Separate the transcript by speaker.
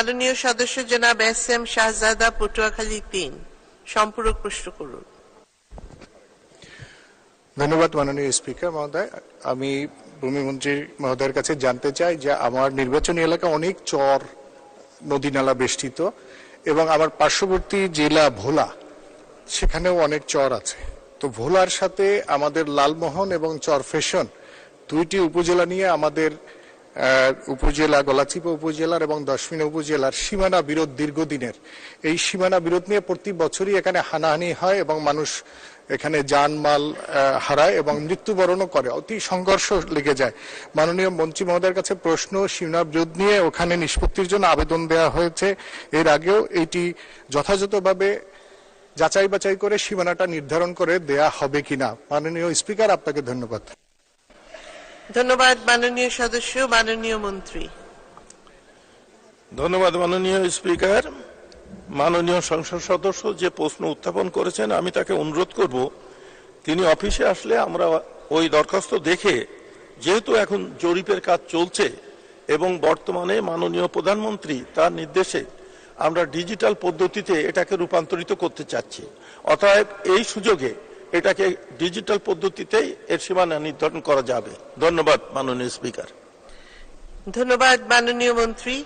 Speaker 1: মাননীয় সদস্য জনাব এস এম শাহজাদা, পটুয়াখালী তিন। সম্পূরক প্রশ্ন করুন।
Speaker 2: ধন্যবাদ মাননীয় স্পিকার মহোদয়। আমি ভূমিমন্ত্রী মহোদয়ের কাছে জানতে চাই যে আমার নির্বাচনী এলাকা অনেক চর নদী নালা বেষ্টিত এবং আমার পার্শ্ববর্তী জেলা ভোলা, সেখানেও অনেক চর আছে। তো ভোলার সাথে আমাদের লালমোহন এবং চর ফেশন দুইটি উপজেলা নিয়ে আমাদের উপজেলা, গলাচিপা উপজেলার এবং দশমিনা উপজেলার সীমানা বিরোধ দীর্ঘদিনের। এই সীমানা বিরোধ নিয়ে প্রতি বছরই এখানে হানাহানি হয় এবং মানুষ এখানে জানমাল হারায় এবং মৃত্যুবরণও করে। অতি সংঘর্ষ লেগে যায়। মাননীয় মন্ত্রী মহোদয়ের কাছে প্রশ্ন, সীমানা বিরোধ নিয়ে ওখানে নিষ্পত্তির জন্য আবেদন দেওয়া হয়েছে। এর আগেও এটি যথাযথভাবে যাচাই বাছাই করে সীমানাটা নির্ধারণ করে দেয়া হবে কিনা। মাননীয় স্পিকার, আপনাকে ধন্যবাদ।
Speaker 1: ধন্যবাদ, মাননীয় সদস্য, মাননীয় মন্ত্রী।
Speaker 3: ধন্যবাদ, মাননীয় স্পিকার। মাননীয় সংসদ সদস্য যে প্রশ্ন উত্থাপন করেছেন, আমি তাকে অনুরোধ করব, তিনি অফিসে আসলে আমরা ওই দরখাস্ত দেখে, যেহেতু এখন জরিপের কাজ চলছে এবং বর্তমানে মাননীয় প্রধানমন্ত্রী তার নির্দেশে আমরা ডিজিটাল পদ্ধতিতে এটাকে রূপান্তরিত করতে চাচ্ছি। অতএব এই সুযোগে এটাকে ডিজিটাল পদ্ধতিতেই এর সীমানা নির্ধারণ করা যাবে। ধন্যবাদ মাননীয় স্পিকার।
Speaker 1: ধন্যবাদ মাননীয় মন্ত্রী।